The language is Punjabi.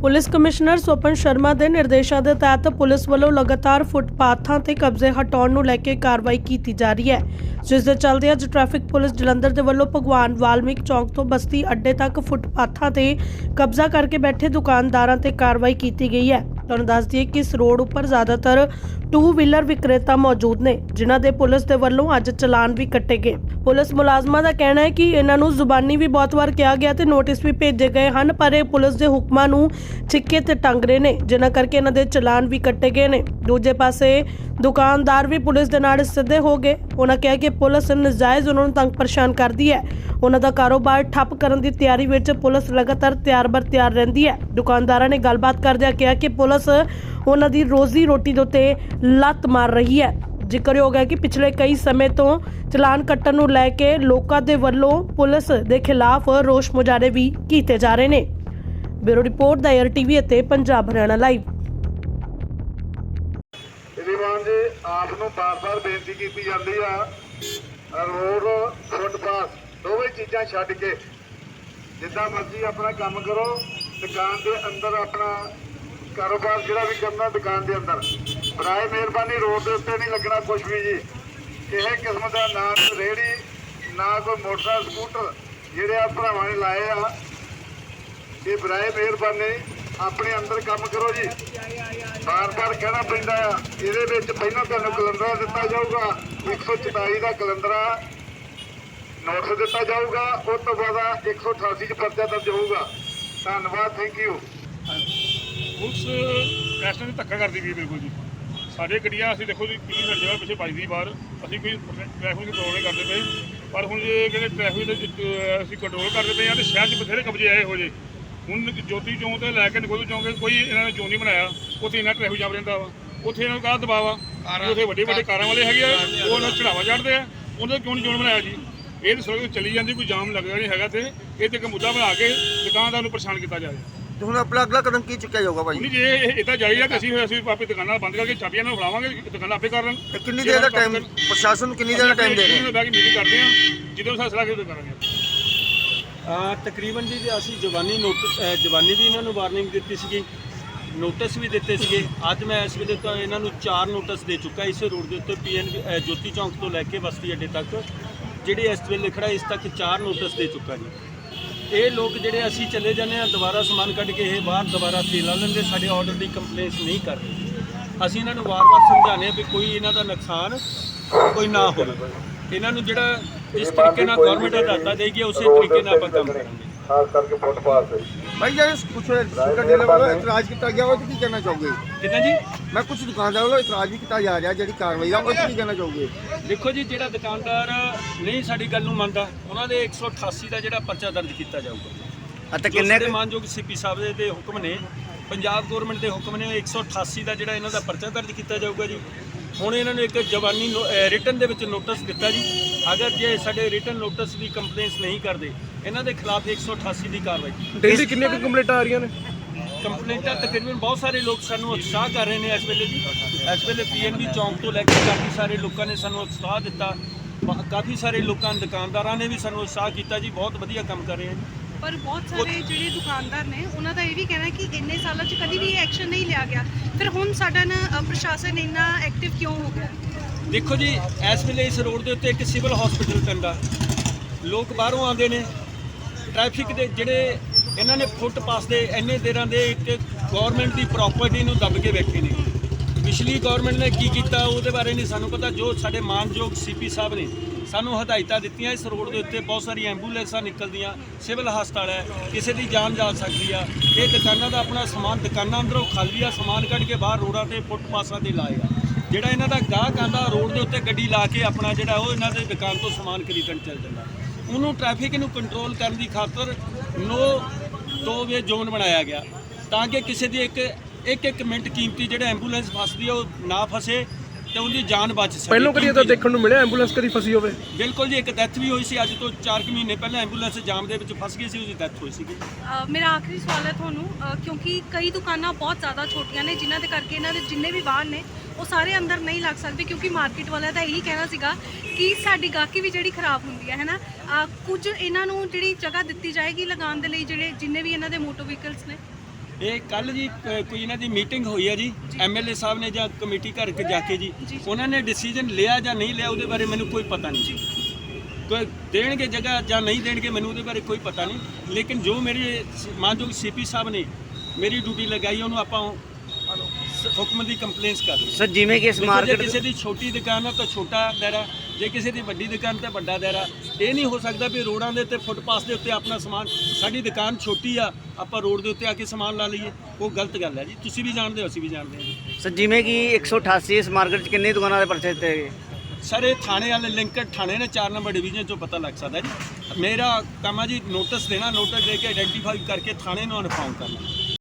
ਪੁਲਿਸ ਕਮਿਸ਼ਨਰ ਸੋਪਨ ਸ਼ਰਮਾ ਦੇ ਨਿਰਦੇਸ਼ਾਂ ਦੇ ਤਹਿਤ ਪੁਲਿਸ ਵੱਲੋਂ ਲਗਾਤਾਰ ਫੁੱਟਪਾਥਾਂ ਤੇ ਕਬਜ਼ੇ ਹਟਾਉਣ ਨੂੰ ਲੈ ਕੇ ਕਾਰਵਾਈ ਕੀਤੀ ਜਾ ਰਹੀ ਹੈ, ਜਿਸ ਦੇ ਚੱਲਦੇ ਅੱਜ ਟ੍ਰੈਫਿਕ ਪੁਲਿਸ ਜਲੰਧਰ ਦੇ ਵੱਲੋਂ ਭਗਵਾਨ ਵਾਲਮੀਕ ਚੌਂਕ ਤੋਂ ਬਸਤੀ ਅੱਡੇ ਤੱਕ ਫੁੱਟਪਾਥਾਂ ਤੇ ਕਬਜ਼ਾ ਕਰਕੇ ਬੈਠੇ ਦੁਕਾਨਦਾਰਾਂ ਤੇ ਕਾਰਵਾਈ ਕੀਤੀ ਗਈ ਹੈ। ਤੁਹਾਨੂੰ ਦੱਸ ਦਈਏ ਕਿ ਇਸ ਰੋਡ ਉੱਪਰ ਜ਼ਿਆਦਾਤਰ ਟੂ ਵੀਲਰ ਵਿਕਰੇਤਾ ਮੌਜੂਦ ਨੇ, ਜਿਨ੍ਹਾਂ ਦੇ ਪੁਲਿਸ ਦੇ ਵੱਲੋਂ ਅੱਜ ਚਲਾਨ ਵੀ ਕੱਟੇ ਗਏ। ਪੁਲਿਸ ਮੁਲਾਜ਼ਮਾਂ ਦਾ ਕਹਿਣਾ ਹੈ ਕਿ ਇਹਨਾਂ ਨੂੰ ਜ਼ੁਬਾਨੀ ਵੀ ਬਹੁਤ ਵਾਰ ਕਿਹਾ ਗਿਆ ਤੇ ਨੋਟਿਸ ਵੀ ਭੇਜੇ ਗਏ ਹਨ, ਪਰ ਇਹ ਪੁਲਿਸ ਦੇ ਹੁਕਮਾਂ ਨੂੰ ਛਿੱਕੇ ਤੇ ਟੰਗ ਰਹੇ ਨੇ, ਜਿਨ੍ਹਾਂ ਕਰਕੇ ਇਹਨਾਂ ਦੇ ਚਲਾਨ ਵੀ ਕੱਟੇ ਗਏ ਨੇ। ਦੂਜੇ ਪਾਸੇ ਦੁਕਾਨਦਾਰ ਵੀ ਪੁਲਿਸ ਦੇ ਨਾਲ ਸਿੱਧੇ ਹੋ ਗਏ। ਉਹਨਾਂ ਕਿਹਾ ਕਿ ਪੁਲਿਸ ਨਜਾਇਜ਼ ਉਹਨਾਂ ਨੂੰ ਤੰਗ ਪਰੇਸ਼ਾਨ ਕਰਦੀ ਹੈ। ਉਹਨਾਂ ਦਾ ਕਾਰੋਬਾਰ ਠੱਪ ਕਰਨ ਦੀ ਤਿਆਰੀ ਵਿੱਚ ਪੁਲਿਸ ਲਗਾਤਾਰ ਤਿਆਰ ਬਰ ਤਿਆਰ ਰਹਿੰਦੀ ਹੈ। ਦੁਕਾਨਦਾਰਾਂ ਨੇ ਗੱਲਬਾਤ ਕਰਦਿਆਂ ਕਿਹਾ ਕਿ ਪੁਲਿਸ ਉਹਨਾਂ ਦੀ ਰੋਜ਼ੀ ਰੋਟੀ ਦੇ ਉੱਤੇ ਲੱਤ ਮਾਰ ਰਹੀ ਹੈ। ਜ਼ਿਕਰਯੋਗ ਹੈ ਕਿ ਪਿਛਲੇ ਕਈ ਸਮੇਂ ਤੋਂ ਚਲਾਨ ਕੱਟਣ ਨੂੰ ਲੈ ਕੇ ਲੋਕਾਂ ਦੇ ਵੱਲੋਂ ਪੁਲਿਸ ਦੇ ਖਿਲਾਫ ਰੋਸ ਮੁਜ਼ਾਹਰੇ ਵੀ ਕੀਤੇ ਜਾ ਰਹੇ ਨੇ। ਬਿਊਰੋ ਰਿਪੋਰਟ ਦਾ ਏਅਰ ਟੀਵੀ ਅਤੇ ਪੰਜਾਬ ਹਰਿਆਣਾ ਲਾਈਵ ਸ਼੍ਰੀਮਾਨ ਜੀ, ਆਪ ਨੂੰ ਬਾਰ-ਬਾਰ ਬੇਨਤੀ ਕੀਤੀ ਜਾਂਦੀ ਆ। ਰੋਡ ਫੁੱਟਪਾਥ ਦੋਵੇਂ ਚੀਜ਼ਾਂ ਛੱਡ ਕੇ। ਜਿੱਦਾਂ ਮਰਜ਼ੀ ਆਪਣਾ ਕੰਮ ਕਰੋ, ਦੁਕਾਨ ਦੇ ਅੰਦਰ ਆਪਣਾ ਕਾਰੋਬਾਰ ਜਿਹੜਾ ਵੀ ਕਰਨਾ ਦੁਕਾਨ ਦੇ ਅੰਦਰ। ਬਰਾਏ ਮਿਹਰਬਾਨੀ, ਰੋਡ ਦੇ ਉੱਤੇ ਨਹੀਂ ਲੱਗਣਾ ਕੁਝ ਵੀ ਜੀ। ਕਿਸੇ ਕਿਸਮ ਦਾ ਨਾ ਕੋਈ ਰੇਹੜੀ, ਨਾ ਕੋਈ ਮੋਟਰਸਾਈਕਲ, ਸਕੂਟਰ ਜਿਹੜੇ ਆ ਭਰਾਵਾਂ ਨੇ ਲਾਏ ਆ। ਇਹ ਬਰਾਏ ਮਿਹਰਬਾਨੀ। ਆਪਣੇ ਅੰਦਰ ਕੰਮ ਕਰੋ ਜੀ। ਬਾਰ-ਬਾਰ ਕਹਿਣਾ ਪੈਂਦਾ ਆ, ਇਹਦੇ ਵਿੱਚ ਪਹਿਲਾਂ ਤੁਹਾਨੂੰ ਕੈਲੰਡਰ ਦਿੱਤਾ ਜਾਊਗਾ 144 ਦਾ ਕੈਲੰਡਰ ਆ ਨੋਟਿਸ ਦਿੱਤਾ ਜਾਊਗਾ, ਉਸ ਤੋਂ ਬਾਅਦ 188 ਚ ਪਰਚਾ ਦਰਜ ਹੋਊਗਾ। ਧੰਨਵਾਦ ਥੈਂਕ ਯੂ ਉਸ, ਇਸ ਤਰ੍ਹਾਂ ਧੱਕਾ ਕਰਦੀ ਵੀ ਬਿਲਕੁਲ ਜੀ। ਸਾਡੇ ਗੱਡੀਆਂ, ਅਸੀਂ ਦੇਖੋ ਜੀ, ਕਿੰਨੀ ਸਾਡੀ ਜਗ੍ਹਾ ਪਿੱਛੇ ਵੱਜਦੀ ਬਾਹਰ। ਅਸੀਂ ਕੋਈ ਟ੍ਰੈਫਿਕ ਕੰਟਰੋਲ ਨਹੀਂ ਕਰਦੇ ਪਏ। ਪਰ ਹੁਣ ਜੇ ਕਹਿੰਦੇ ਟ੍ਰੈਫਿਕ ਦੇ ਅਸੀਂ ਕੰਟਰੋਲ ਕਰਦੇ ਪਏ ਆ ਤੇ ਸ਼ਹਿਰ 'ਚ ਬਥੇਰੇ ਕਬਜ਼ੇ ਆਏ ਹੋ ਜੇ। ਹੁਣ ਜੋਤੀ ਚੌਂਕ ਤੋਂ ਲੈ ਕੇ ਨਕੋਦਰ ਚੌਂਕ ਕੋਈ ਇਹਨਾਂ ਨੇ ਜ਼ੋਨ ਨਹੀਂ ਬਣਾਇਆ। ਉੱਥੇ ਇਹਨਾਂ ਟ੍ਰੈਫਿਕ ਜਾਮ ਰਹਿੰਦਾ ਵਾ। ਉੱਥੇ ਇਹਨਾਂ ਨੂੰ ਕਾਹ ਦਬਾਅ ਵੀ? ਉੱਥੇ ਵੱਡੇ ਵੱਡੇ ਕਾਰਾਂ ਵਾਲੇ ਹੈਗੇ ਆ ਉਹ ਉਹਨਾਂ ਨੂੰ ਚੜਾਵਾ ਚੜਦੇ ਆ। ਉਹਨਾਂ ਦਾ ਕਿਉਂ ਨਹੀਂ ਜ਼ੋਨ ਬਣਾਇਆ ਜੀ? ਇਹ ਤਾਂ ਸੜਕ ਚੱਲੀ ਜਾਂਦੀ ਕੋਈ ਜਾਮ ਲੱਗਦਾ ਨਹੀਂ ਹੈਗਾ ਤੇ ਇਹ ਤੇ ਇੱਕ ਮੁੱਦਾ ਬਣਾ ਕੇ ਦੁਕਾਨਦਾਰ ਨੂੰ ਪਰੇਸ਼ਾਨ ਕੀਤਾ ਜਾਵੇ। ਤੇ ਹੁਣ ਆਪਣਾ ਅਗਲਾ ਕਦਮ ਕੀ ਚੁੱਕਿਆ ਜਾਊਗਾ ਭਾਈ? ਨਹੀਂ ਜੇ ਇਹ ਇਦਾਂ ਜਾਰੀ ਆ ਕਿ ਅਸੀਂ ਅਸੀਂ ਆਪੇ ਦੁਕਾਨਾਂ ਬੰਦ ਕਰਕੇ ਚਾਬੀਆਂ ਨਾਲ ਫੜਾਵਾਂਗੇ ਦੁਕਾਨਾਂ ਆਪੇ ਕਰ ਲੈਣ। ਕਿੰਨੀ ਦੇਰ ਦਾ ਟਾਈਮ ਪ੍ਰਸ਼ਾਸਨ ਨੂੰ ਕਿੰਨੀ ਦੇਰ ਦਾ ਟਾਈਮ ਦੇ ਰਹੇ ਬੈ ਕੇ ਮੀਟਿੰਗ ਕਰਦੇ ਆ। ਜਦੋਂ ਫੈਸਲਾ ਕਿਉਂ ਕਰਾਂਗੇ ਤਕਰੀਬਨ ਜੀ ਅਸੀਂ ਜਵਾਨੀ ਨੋਟਿਸ ਜਵਾਨੀ ਦੀ ਇਹਨਾਂ ਨੂੰ ਵਾਰਨਿੰਗ ਦਿੱਤੀ ਸੀਗੀ, ਨੋਟਿਸ ਵੀ ਦਿੱਤੇ ਸੀਗੇ। ਅੱਜ ਮੈਂ ਇਸ ਵੇਲੇ ਤਾਂ ਇਹਨਾਂ ਨੂੰ ਚਾਰ ਨੋਟਿਸ ਦੇ ਚੁੱਕਾ, ਇਸੇ ਰੋਡ ਦੇ ਉੱਤੇ ਪੀਐਨ ਜੋਤੀ ਚੌਂਕ ਤੋਂ ਲੈ ਕੇ ਬਸਤੀ ਅੱਡੇ ਤੱਕ, ਜਿਹੜੇ ਇਸ ਵੇਲੇ ਖੜਾ ਇਸ ਤੱਕ ਚਾਰ ਨੋਟਿਸ ਦੇ ਚੁੱਕਾ ਜੀ। ਇਹ ਲੋਕ ਜਿਹੜੇ ਅਸੀਂ ਚਲੇ ਜਾਂਦੇ ਆ ਦੁਬਾਰਾ ਸਮਾਨ ਕੱਢ ਕੇ ਇਹ ਬਾਹਰ ਦੁਬਾਰਾ ਤੇ ਲਾ ਲੈਂਦੇ, ਸਾਡੇ ਆਰਡਰ ਦੀ ਕੰਪਲੇਂਸ ਨਹੀਂ ਕਰਦੇ ਅਸੀਂ ਇਹਨਾਂ ਨੂੰ ਵਾਰ-ਵਾਰ ਸਮਝਾਉਂਦੇ ਹਾਂ ਵੀ ਕੋਈ ਇਹਨਾਂ ਦਾ ਨੁਕਸਾਨ ਕੋਈ ਨਾ ਹੋਵੇ। ਇਹਨਾਂ ਨੂੰ ਜਿਹੜਾ ਜਿਸ ਤਰੀਕੇ ਨਾਲ ਗਵਰਨਮੈਂਟ ਹਦਾਇਤਾਂ ਦੇਗੀ ਉਸੇ ਤਰੀਕੇ ਨਾਲ ਆਪਾਂ ਕੰਮ ਕਰਾਂਗੇ। ਖਾਸ ਕਰਕੇ ਫੁੱਟਪਾਥ ਤੇ। ਭਾਈ ਜੇ ਕੁਝ ਗੱਡੀ ਵੱਲੋਂ ਇਤਰਾਜ਼ ਕੀਤਾ ਗਿਆ ਉਹ ਕੀ ਕਹਿਣਾ ਚਾਹੋਗੇ? ਕਿਦਾਂ ਜੀ? ਮੈਂ ਕੁਝ ਦੁਕਾਨਦਾਰ ਵੱਲੋਂ ਇਤਰਾਜ਼ ਵੀ ਕੀਤਾ ਜਾ ਰਿਹਾ ਜਿਹੜੀ ਕਾਰਵਾਈ ਦਾ ਉਹ ਕੀ ਕਹਿਣਾ ਚਾਹੋਗੇ? ਦੇਖੋ ਜੀ ਜਿਹੜਾ ਦੁਕਾਨਦਾਰ ਨਹੀਂ ਸਾਡੀ ਗੱਲ ਨੂੰ ਮੰਨਦਾ ਉਹਨਾਂ ਦੇ 188 ਦਾ ਜਿਹੜਾ ਪਰਚਾ ਦਰਜ ਕੀਤਾ ਜਾਊਗਾ। ਅਤੇ ਕਿੰਨੇ ਮਾਨਯੋਗ ਸੀਪੀ ਸਾਹਿਬ ਦੇ ਤੇ ਹੁਕਮ ਨੇ ਪੰਜਾਬ ਗਵਰਨਮੈਂਟ ਦੇ ਹੁਕਮ ਨੇ ਉਹ 188 ਦਾ ਜਿਹੜਾ ਇਹਨਾਂ ਦਾ ਪਰਚਾ ਦਰਜ ਕੀਤਾ ਜਾਊਗਾ ਜੀ। ਹੁਣ ਇਹਨਾਂ ਨੂੰ ਇੱਕ ਜਵਾਨੀ ਰਿਟਰਨ ਦੇ ਵਿੱਚ ਨੋਟਿਸ ਦਿੱਤਾ ਜੀ। ਅਗਰ ਜੇ ਸਾਡੇ ਰਿਟਰਨ ਨੋਟਿਸ ਦੀ ਕੰਪਲੇਂਸ ਨਹੀਂ ਕਰਦੇ ਇਹਨਾਂ ਦੇ ਖਿਲਾਫ 188 ਦੀ ਕਾਰਵਾਈ। ਡੇਲੀ ਕਿੰਨੇ ਕੁ ਕੰਪਲੇਂਟਾਂ ਆ ਰਹੀਆਂ ਨੇ? ਕੰਪਲੇਂਟਾਂ ਤਕਰੀਬਨ ਬਹੁਤ ਸਾਰੇ ਲੋਕ ਸਾਨੂੰ ਉਤਸ਼ਾਹ ਕਰ ਰਹੇ ਨੇ ਇਸ ਵੇਲੇ ਜੀ। ਇਸ ਵੇਲੇ ਪੀਐਨਬੀ ਚੌਂਕ ਤੋਂ ਲੈ ਕੇ ਕਾਫੀ ਸਾਰੇ ਲੋਕਾਂ ਨੇ ਸਾਨੂੰ ਉਤਸ਼ਾਹ ਦਿੱਤਾ। ਕਾਫੀ ਸਾਰੇ ਲੋਕਾਂ ਦੁਕਾਨਦਾਰਾਂ ਨੇ ਵੀ ਸਾਨੂੰ ਉਤਸ਼ਾਹ ਕੀਤਾ ਜੀ। ਬਹੁਤ ਵਧੀਆ ਕੰਮ ਕਰ ਰਹੇ ਹਨ ਪਰ ਬਹੁਤ ਸਾਰੇ ਜਿਹੜੇ ਦੁਕਾਨਦਾਰ ਨੇ ਉਹਨਾਂ ਦਾ ਇਹ ਵੀ ਕਹਿਣਾ ਕਿ ਇੰਨੇ ਸਾਲਾਂ 'ਚ ਕਦੀ ਵੀ ਐਕਸ਼ਨ ਨਹੀਂ ਲਿਆ ਗਿਆ। ਫਿਰ ਹੁਣ ਸਾਡਾ ਨਾ ਪ੍ਰਸ਼ਾਸਨ ਇੰਨਾ ਐਕਟਿਵ ਕਿਉਂ ਹੋ ਗਿਆ? ਦੇਖੋ ਜੀ ਇਸ ਵੇਲੇ ਇਸ ਰੋਡ ਦੇ ਉੱਤੇ ਇੱਕ ਸਿਵਲ ਹਸਪੀਟਲ ਪੈਂਦਾ ਲੋਕ ਬਾਹਰੋਂ ਆਉਂਦੇ ਨੇ। ਟ੍ਰੈਫਿਕ ਦੇ ਜਿਹੜੇ ਇਹਨਾਂ ਨੇ ਫੁੱਟਪਾਥ ਦੇ ਇੰਨੇ ਦੇਰਾਂ ਦੇ ਇੱਕ ਗਵਰਨਮੈਂਟ ਦੀ ਪ੍ਰਾਪਰਟੀ ਨੂੰ ਦੱਬ ਕੇ ਬੈਠੇ ਨੇ। ਪਿਛਲੀ ਗਵਰਨਮੈਂਟ ਨੇ ਕੀ ਕੀਤਾ ਉਹਦੇ ਬਾਰੇ ਨਹੀਂ ਸਾਨੂੰ ਪਤਾ। ਜੋ ਸਾਡੇ ਮਾਨਯੋਗ ਸੀਪੀ ਸਾਹਿਬ ਨੇ ਸਾਨੂੰ ਹਦਾਇਤਾਂ ਦਿੱਤੀਆਂ, ਇਸ ਰੋਡ ਦੇ ਉੱਤੇ ਬਹੁਤ ਸਾਰੀ ਐਂਬੂਲੈਂਸਾਂ ਨਿਕਲਦੀਆਂ, ਸਿਵਲ ਹਸਪਤਾਲ ਹੈ, ਕਿਸੇ ਦੀ ਜਾਨ ਜਾ ਸਕਦੀ ਆ। ਇਹ ਦੁਕਾਨਾਂ ਦਾ ਆਪਣਾ ਸਮਾਨ, ਦੁਕਾਨਾਂ ਅੰਦਰੋਂ ਖਾਲੀ ਆ, ਸਮਾਨ ਕੱਢ ਕੇ ਬਾਹਰ ਰੋਡਾਂ ਤੇ ਫੁੱਟਪਾਥਾਂ ਤੇ ਲਾਏ ਆ। ਜਿਹੜਾ ਇਹਨਾਂ ਦਾ ਗਾਹਕ ਆਂਦਾ, ਰੋਡ ਦੇ ਉੱਤੇ ਗੱਡੀ ਲਾ ਕੇ ਆਪਣਾ ਜਿਹੜਾ ਉਹ ਇਹਨਾਂ ਦੇ ਦੁਕਾਨ ਤੋਂ ਸਮਾਨ ਖਰੀਦਣ ਚੱਲ ਜਾਂਦਾ। ਉਹਨੂੰ ਟ੍ਰੈਫਿਕ ਨੂੰ ਕੰਟਰੋਲ ਕਰਨ ਦੀ ਖਾਤਰ ਨੋ, ਦੋ ਵੇ ਜ਼ੋਨ ਬਣਾਇਆ ਗਿਆ। ਤਾਂ ਕਿ ਕਿਸੇ ਦੀ ਇੱਕ ਇੱਕ ਇੱਕ ਮਿੰਟ ਕੀਮਤੀ ਜਿਹੜਾ ਐਂਬੂਲੈਂਸ ਫਸਦੀ ਹੈ ਉਹ ਨਾ ਫਸੇ। ਤੇ ਉਹਦੀ ਜਾਨ ਬਚ ਸਕੇ। ਪਹਿਲਾਂ ਕਦੀ ਤਾਂ ਦੇਖਣ ਨੂੰ ਮਿਲਿਆ ਐਂਬੂਲੈਂਸ ਕਦੀ ਫਸੀ ਹੋਵੇ? ਬਿਲਕੁਲ ਜੀ ਇੱਕ ਡੈਥ ਵੀ ਹੋਈ ਸੀ ਅੱਜ ਤੋਂ 4 ਮਹੀਨੇ ਪਹਿਲਾਂ ਐਂਬੂਲੈਂਸ ਜਾਮ ਦੇ ਵਿੱਚ ਫਸ ਗਈ ਸੀ ਉਹਦੀ ਡੈਥ ਹੋਈ ਸੀਗੀ। ਅ, ਮੇਰਾ ਆਖਰੀ ਸਵਾਲ ਹੈ ਤੁਹਾਨੂੰ ਅ, ਕਿਉਂਕਿ ਕਈ ਦੁਕਾਨਾਂ ਬਹੁਤ ਜ਼ਿਆਦਾ ਛੋਟੀਆਂ ਨੇ ਜਿਨ੍ਹਾਂ ਦੇ ਕਰਕੇ ਇਹਨਾਂ ਦੇ ਜਿੰਨੇ ਵੀ ਵਾਹਨ ਨੇ ਉਹ ਸਾਰੇ ਅੰਦਰ ਨਹੀਂ ਲੱਗ ਸਕਦੇ ਕਿਉਂਕਿ ਮਾਰਕੀਟ ਵਾਲਿਆਂ ਦਾ ਇਹੀ ਕਹਿਣਾ ਸੀਗਾ ਕਿ ਸਾਡੀ ਗਾਹਕੀ ਵੀ ਜਿਹੜੀ ਖਰਾਬ ਹੁੰਦੀ ਹੈ ਹੈਨਾ? ਅ, ਕੁਝ ਇਹਨਾਂ ਨੂੰ ਜਿਹੜੀ ਜਗ੍ਹਾ ਦਿੱਤੀ ਜਾਏਗੀ ਲਗਾਉਣ ਦੇ ਲਈ ਜਿਹੜੇ ਜਿੰਨੇ ਵੀ ਇਹਨਾਂ ਦੇ ਮੋਟੋ ਵਹੀਕਲਸ ਨੇ? ਇਹ ਕੱਲ ਜੀ ਕੋਈ ਇਹਨਾਂ ਦੀ ਮੀਟਿੰਗ ਹੋਈ ਹੈ ਜੀ ਐਮਐਲਏ ਸਾਹਿਬ ਨੇ ਜਾਂ ਕਮੇਟੀ ਘਰ ਕੇ ਜਾ ਕੇ ਜੀ ਉਹਨਾਂ ਨੇ ਡਿਸੀਜਨ ਲਿਆ ਜਾਂ ਨਹੀਂ ਲਿਆ ਉਹਦੇ ਬਾਰੇ ਮੈਨੂੰ ਕੋਈ ਪਤਾ ਨਹੀਂ। ਜੀ। ਕੋਈ ਦੇਣਗੇ ਜਗ੍ਹਾ ਜਾਂ ਨਹੀਂ ਦੇਣਗੇ ਮੈਨੂੰ ਉਹਦੇ ਬਾਰੇ ਕੋਈ ਪਤਾ ਨਹੀਂ। ਲੇਕਿਨ ਜੋ ਮੇਰੇ ਸ- ਮਾਨਯੋਗ ਸੀਪੀ ਸਾਹਿਬ ਨੇ ਮੇਰੀ ਡਿਊਟੀ ਲਗਾਈ ਉਹਨੂੰ ਆਪਾਂ ਸ- ਹੁਕਮ ਦੀ ਕੰਪਲੇਂਟਸ ਕਰ ਲਈ ਸਰ ਜਿਵੇਂ ਕਿ ਇਸ ਦੇਖੋ, ਜੇ ਮਾਰਕੀਟ ਕਿਸੇ ਦੀ ਛੋਟੀ ਦੁਕਾਨ ਹੈ ਤਾਂ ਛੋਟਾ ਦਾਇਰਾ ਜੇ ਕਿਸੇ ਦੀ ਵੱਡੀ ਦੁਕਾਨ ਤੇ ਵੱਡਾ ਦਾਇਰਾ ਇਹ ਨਹੀਂ ਹੋ ਸਕਦਾ ਵੀ ਰੋਡਾਂ ਦੇ ਉੱਤੇ ਫੁੱਟਪਾਥ ਦੇ ਉੱਤੇ ਆਪਣਾ ਸਮਾਨ ਸਾਡੀ ਦੁਕਾਨ ਛੋਟੀ ਆ ਆਪਾਂ ਰੋਡ ਦੇ ਉੱਤੇ ਆ ਕੇ ਸਮਾਨ ਲਾ ਲਈਏ। ਉਹ ਗਲਤ ਗੱਲ ਹੈ ਜੀ। ਤੁਸੀਂ ਵੀ ਜਾਣਦੇ ਹੋ ਅਸੀਂ ਵੀ ਜਾਣਦੇ ਹਾਂ। ਸਰ ਜਿਵੇਂ ਕਿ 188 ਇਸ ਮਾਰਕੀਟ 'ਚ ਕਿੰਨੀ ਦੁਕਾਨਾਂ ਦੇ ਪਰਚੇ ਦਿੱਤੇ ਗਏ? ਸਰ ਇਹ ਥਾਣੇ ਵਾਲੇ ਲਿੰਕਡ ਥਾਣੇ ਨੇ 4 ਨੰਬਰ ਡਿਵੀਜ਼ਨ ਚੋਂ ਪਤਾ ਲੱਗ ਸਕਦਾ ਜੀ। ਮੇਰਾ ਕੰਮ ਆ ਜੀ ਨੋਟਿਸ ਦੇਣਾ ਨੋਟਿਸ ਦੇ ਕੇ ਆਇਡੈਂਟੀਫਾਈ ਕਰਕੇ ਥਾਣੇ ਨੂੰ ਇਨਫਾਰਮ ਕਰਨਾ।